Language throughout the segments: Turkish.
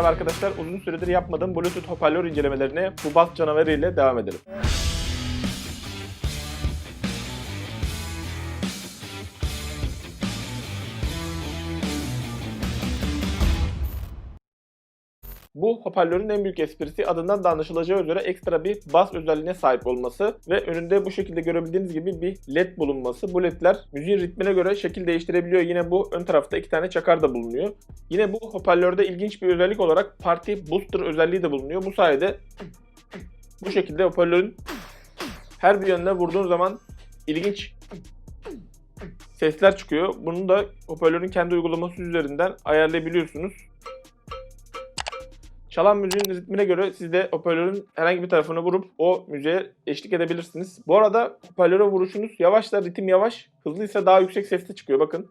Merhaba arkadaşlar, uzun süredir yapmadığım Bluetooth hoparlör incelemelerine bu bas canavarı ile devam edelim. Bu hoparlörün en büyük esprisi adından da anlaşılacağı üzere ekstra bir bas özelliğine sahip olması ve önünde bu şekilde görebildiğiniz gibi bir led bulunması. Bu ledler müziğin ritmine göre şekil değiştirebiliyor. Yine bu ön tarafta iki tane çakar da bulunuyor. Yine bu hoparlörde ilginç bir özellik olarak Party Booster özelliği de bulunuyor. Bu sayede bu şekilde hoparlörün her bir yönüne vurduğun zaman ilginç sesler çıkıyor. Bunu da hoparlörün kendi uygulaması üzerinden ayarlayabiliyorsunuz. Çalan müziğin ritmine göre siz de hoparlörün herhangi bir tarafına vurup o müziğe eşlik edebilirsiniz. Bu arada hoparlöre vuruşunuz yavaşsa ritim yavaş, hızlıysa daha yüksek sesle çıkıyor bakın.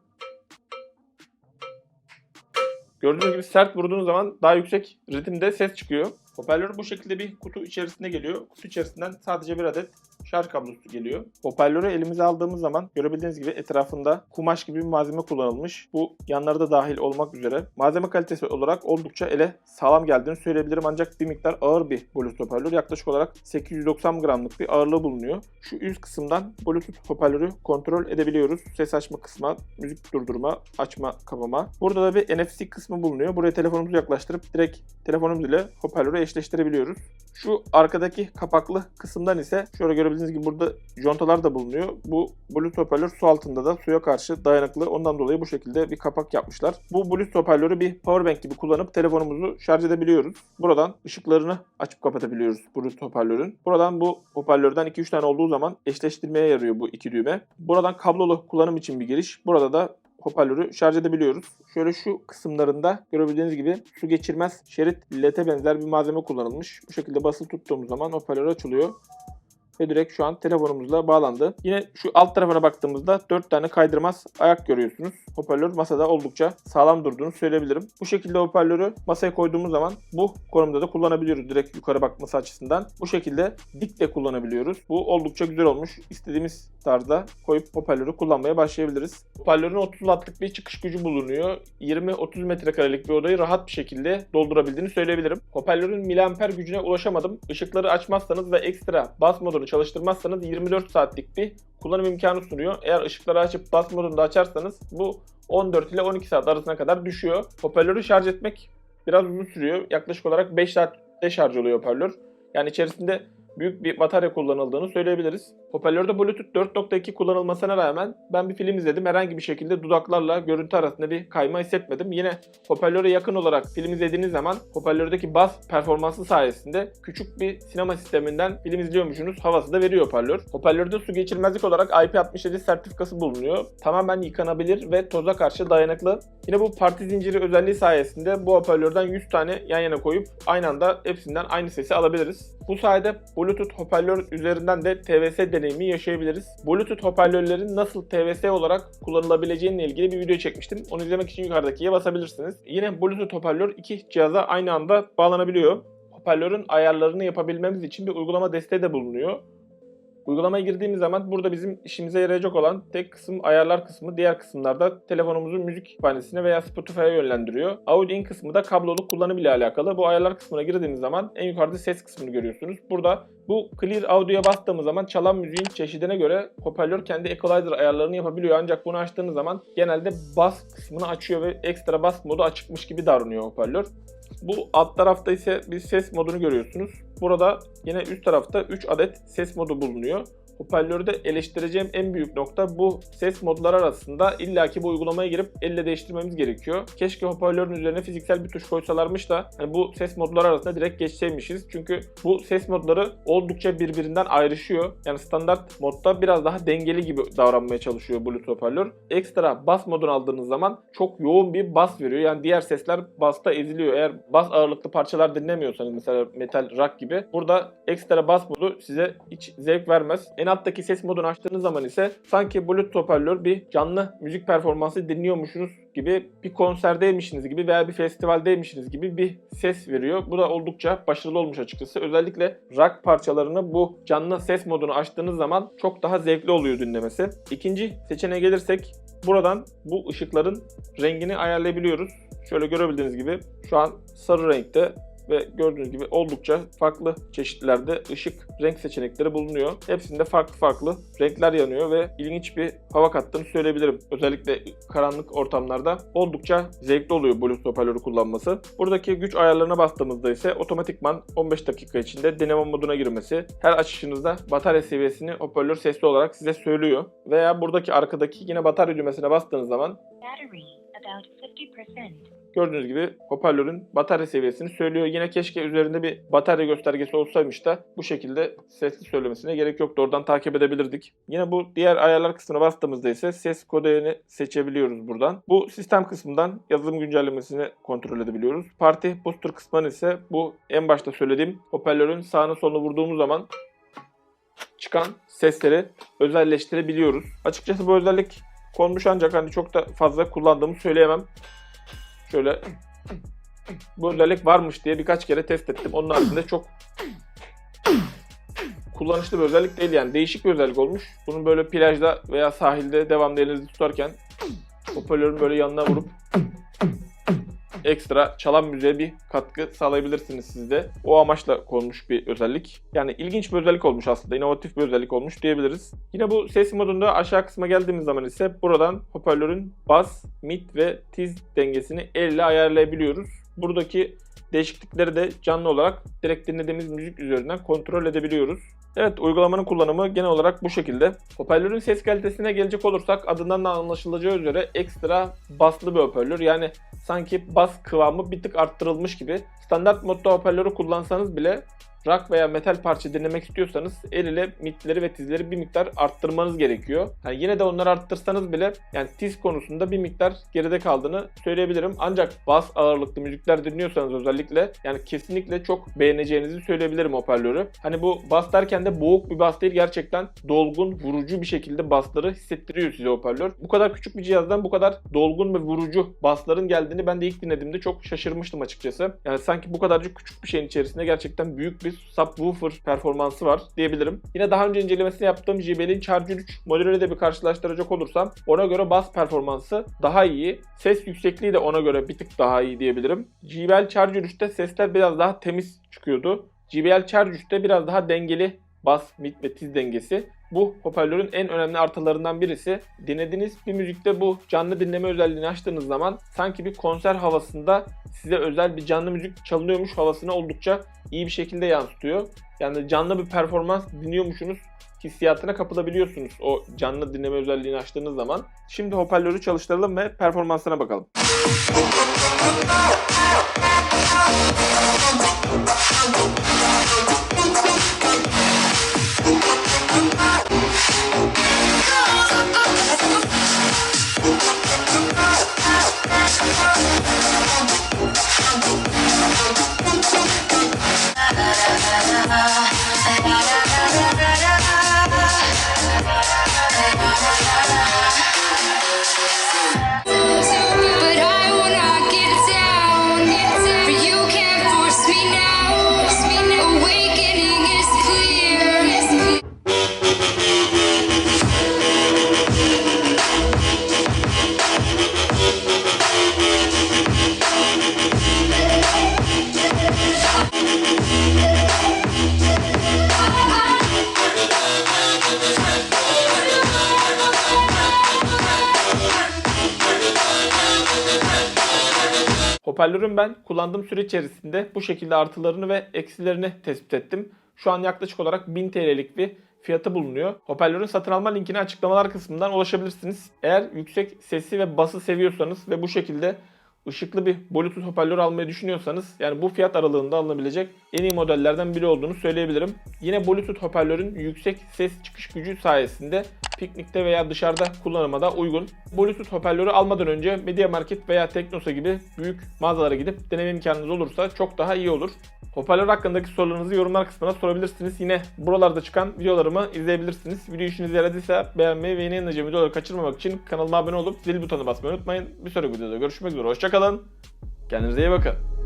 Gördüğünüz gibi sert vurduğunuz zaman daha yüksek ritimde ses çıkıyor. Hoparlör bu şekilde bir kutu içerisinde geliyor. Kutu içerisinden sadece bir adet şarj kablosu geliyor. Hoparlörü elimize aldığımız zaman görebildiğiniz gibi etrafında kumaş gibi bir malzeme kullanılmış. Bu yanları da dahil olmak üzere. Malzeme kalitesi olarak oldukça ele sağlam geldiğini söyleyebilirim ancak bir miktar ağır bir Bluetooth hoparlör. Yaklaşık olarak 890 gramlık bir ağırlığı bulunuyor. Şu üst kısımdan Bluetooth hoparlörü kontrol edebiliyoruz. Ses açma kısmı, müzik durdurma, açma, kapama. Burada da bir NFC kısmı bulunuyor. Buraya telefonumuzu yaklaştırıp direkt telefonumuz ile hoparlörü eşleştirebiliyoruz. Şu arkadaki kapaklı kısımdan ise şöyle görebildiğiniz gibi burada contalar da bulunuyor. Bu Bluetooth hoparlör su altında da suya karşı dayanıklı. Ondan dolayı bu şekilde bir kapak yapmışlar. Bu Bluetooth hoparlörü bir powerbank gibi kullanıp telefonumuzu şarj edebiliyoruz. Buradan ışıklarını açıp kapatabiliyoruz Bluetooth hoparlörün. Buradan bu hoparlörden 2-3 tane olduğu zaman eşleştirmeye yarıyor bu iki düğme. Buradan kablolu kullanım için bir giriş. Burada da hoparlörü şarj edebiliyoruz. Şöyle şu kısımlarında görebildiğiniz gibi su geçirmez şerit lete benzer bir malzeme kullanılmış. Bu şekilde basılı tuttuğumuz zaman hoparlör açılıyor ve direkt şu an telefonumuzla bağlandı. Yine şu alt tarafına baktığımızda 4 tane kaydırmaz ayak görüyorsunuz. Hoparlör masada oldukça sağlam durduğunu söyleyebilirim. Bu şekilde hoparlörü masaya koyduğumuz zaman bu konumda da kullanabiliyoruz direkt yukarı bakması açısından. Bu şekilde dik de kullanabiliyoruz. Bu oldukça güzel olmuş. İstediğimiz tarzda koyup hoparlörü kullanmaya başlayabiliriz. Hoparlörün 30 wattlık bir çıkış gücü bulunuyor. 20-30 metrekarelik bir odayı rahat bir şekilde doldurabildiğini söyleyebilirim. Hoparlörün miliamper gücüne ulaşamadım. Işıkları açmazsanız ve ekstra bas modunu çalıştırmazsanız 24 saatlik bir kullanım imkanı sunuyor. Eğer ışıkları açıp bas modunu da açarsanız bu 14 ile 12 saat arasına kadar düşüyor. Hoparlörü şarj etmek biraz uzun sürüyor. Yaklaşık olarak 5 saatte şarj oluyor hoparlör. Yani içerisinde büyük bir batarya kullanıldığını söyleyebiliriz. Hoparlörde Bluetooth 4.2 kullanılmasına rağmen ben bir film izledim. Herhangi bir şekilde dudaklarla görüntü arasında bir kayma hissetmedim. Yine hoparlöre yakın olarak film izlediğiniz zaman hoparlördeki bas performansı sayesinde küçük bir sinema sisteminden film izliyormuşsunuz havası da veriyor hoparlör. Hoparlörde su geçirmezlik olarak IP67 sertifikası bulunuyor. Tamamen yıkanabilir ve toza karşı dayanıklı. Yine bu parti zinciri özelliği sayesinde bu hoparlörden 100 tane yan yana koyup aynı anda hepsinden aynı sesi alabiliriz. Bu sayede Bluetooth hoparlör üzerinden de TVS deneyimi yaşayabiliriz. Bluetooth hoparlörlerin nasıl TVS olarak kullanılabileceğine ilgili bir video çekmiştim. Onu izlemek için yukarıdakiye basabilirsiniz. Yine Bluetooth hoparlör iki cihaza aynı anda bağlanabiliyor. Hoparlörün ayarlarını yapabilmemiz için bir uygulama desteği de bulunuyor. Uygulamaya girdiğimiz zaman burada bizim işimize yarayacak olan tek kısım ayarlar kısmı. Diğer kısımlarda telefonumuzu müzik kütüphanesine veya Spotify'a yönlendiriyor. Audio in kısmı da kablolu kullanım ile alakalı. Bu ayarlar kısmına girdiğimiz zaman en yukarıda ses kısmını görüyorsunuz. Burada bu Clear Audio'ya bastığımız zaman çalan müziğin çeşidine göre hoparlör kendi equalizer ayarlarını yapabiliyor. Ancak bunu açtığınız zaman genelde bas kısmını açıyor ve ekstra bas modu açıkmış gibi davranıyor hoparlör. Bu alt tarafta ise bir ses modunu görüyorsunuz. Burada yine üst tarafta 3 adet ses modu bulunuyor. Hoparlörde eleştireceğim en büyük nokta bu ses modları arasında illaki bu uygulamaya girip elle değiştirmemiz gerekiyor. Keşke hoparlörün üzerine fiziksel bir tuş koysalarmış da hani bu ses modları arasında direkt geçseymişiz. Çünkü bu ses modları oldukça birbirinden ayrışıyor. Yani standart modda biraz daha dengeli gibi davranmaya çalışıyor Bluetooth hoparlör. Ekstra bas modunu aldığınız zaman çok yoğun bir bas veriyor. Yani diğer sesler basta eziliyor. Eğer bas ağırlıklı parçalar dinlemiyorsanız mesela metal rock gibi burada ekstra bas modu size hiç zevk vermez. En alttaki ses modunu açtığınız zaman ise sanki Bluetooth hoparlör bir canlı müzik performansı dinliyormuşsunuz gibi bir konserdeymişsiniz gibi veya bir festivaldeymişsiniz gibi bir ses veriyor. Bu da oldukça başarılı olmuş açıkçası. Özellikle rock parçalarını bu canlı ses modunu açtığınız zaman çok daha zevkli oluyor dinlemesi. İkinci seçeneğe gelirsek buradan bu ışıkların rengini ayarlayabiliyoruz. Şöyle görebildiğiniz gibi şu an sarı renkte ve gördüğünüz gibi oldukça farklı çeşitlerde ışık renk seçenekleri bulunuyor. Hepsinde farklı farklı renkler yanıyor ve ilginç bir hava kattığını söyleyebilirim. Özellikle karanlık ortamlarda oldukça zevkli oluyor Bluetooth hoparlörü kullanması. Buradaki güç ayarlarına bastığımızda ise otomatikman 15 dakika içinde deneme moduna girmesi, her açışınızda batarya seviyesini hoparlör sesli olarak size söylüyor. Veya buradaki arkadaki yine batarya düğmesine bastığınız zaman Battery about 50%. Gördüğünüz gibi hoparlörün batarya seviyesini söylüyor. Yine keşke üzerinde bir batarya göstergesi olsaymış da bu şekilde sesli söylemesine gerek yoktu. Oradan takip edebilirdik. Yine bu diğer ayarlar kısmına bastığımızda ise ses kodeni seçebiliyoruz buradan. Bu sistem kısmından yazılım güncellemesini kontrol edebiliyoruz. Party booster kısmından ise bu en başta söylediğim hoparlörün sağını solunu vurduğumuz zaman çıkan sesleri özelleştirebiliyoruz. Açıkçası bu özellik konmuş ancak hani çok da fazla kullandığımı söyleyemem. Şöyle bu özellik varmış diye birkaç kere test ettim. Onun haricinde çok kullanışlı bir özellik değil yani. Değişik bir özellik olmuş. Bunun böyle plajda veya sahilde devamlı elinizi tutarken hoparlörün böyle yanına vurup ekstra çalan müziğe bir katkı sağlayabilirsiniz siz de. O amaçla konmuş bir özellik. Yani ilginç bir özellik olmuş aslında. inovatif bir özellik olmuş diyebiliriz. Yine bu ses modunda aşağı kısma geldiğimiz zaman ise buradan hoparlörün bas, mid ve tiz dengesini elle ayarlayabiliyoruz. Buradaki değişiklikleri de canlı olarak direkt dinlediğimiz müzik üzerinden kontrol edebiliyoruz. Evet uygulamanın kullanımı genel olarak bu şekilde. Hoparlörün ses kalitesine gelecek olursak adından da anlaşılacağı üzere ekstra baslı bir hoparlör. Yani sanki bas kıvamı bir tık arttırılmış gibi. Standart modda hoparlörü kullansanız bile rock veya metal parça dinlemek istiyorsanız el ile midleri ve tizleri bir miktar arttırmanız gerekiyor. Yani yine de onları arttırsanız bile yani tiz konusunda bir miktar geride kaldığını söyleyebilirim. Ancak bas ağırlıklı müzikler dinliyorsanız özellikle yani kesinlikle çok beğeneceğinizi söyleyebilirim hoparlörü. Hani bu bas derken de boğuk bir bas değil gerçekten dolgun, vurucu bir şekilde basları hissettiriyor size hoparlör. Bu kadar küçük bir cihazdan bu kadar dolgun ve vurucu basların geldiğini ben de ilk dinlediğimde çok şaşırmıştım açıkçası. Yani sanki bu kadarcık küçük bir şeyin içerisinde gerçekten büyük bir subwoofer performansı var diyebilirim. Yine daha önce incelemesini yaptığım JBL'in Charger 3 modeliyle de bir karşılaştıracak olursam ona göre bas performansı daha iyi. Ses yüksekliği de ona göre bir tık daha iyi diyebilirim. JBL Charger 3'te sesler biraz daha temiz çıkıyordu. JBL Charge 3'te biraz daha dengeli bas, mid ve tiz dengesi. Bu hoparlörün en önemli artılarından birisi. Dinlediğiniz bir müzikte bu canlı dinleme özelliğini açtığınız zaman sanki bir konser havasında size özel bir canlı müzik çalınıyormuş havasını oldukça iyi bir şekilde yansıtıyor. Yani canlı bir performans dinliyormuşsunuz hissiyatına kapılabiliyorsunuz o canlı dinleme özelliğini açtığınız zaman. Şimdi hoparlörü çalıştıralım ve performansına bakalım. Hoparlörün ben kullandığım süre içerisinde bu şekilde artılarını ve eksilerini tespit ettim. Şu an yaklaşık olarak 1000 TL'lik bir fiyatı bulunuyor. Hoparlörün satın alma linkine açıklamalar kısmından ulaşabilirsiniz. Eğer yüksek sesi ve bası seviyorsanız ve bu şekilde ışıklı bir Bluetooth hoparlör almayı düşünüyorsanız yani bu fiyat aralığında alınabilecek en iyi modellerden biri olduğunu söyleyebilirim. Yine Bluetooth hoparlörün yüksek ses çıkış gücü sayesinde piknikte veya dışarıda kullanıma da uygun. Bluetooth hoparlörü almadan önce MediaMarkt veya Teknosa gibi büyük mağazalara gidip deneme imkanınız olursa çok daha iyi olur. Hoparlör hakkındaki sorularınızı yorumlar kısmına sorabilirsiniz. Yine buralarda çıkan videolarımı izleyebilirsiniz. Video işinize yaradıysa beğenmeyi ve yeni yayınlayacağım videoları kaçırmamak için kanalıma abone olup zil butonuna basmayı unutmayın. Bir sonraki videoda görüşmek üzere. Hoşçakalın. Kendinize iyi bakın.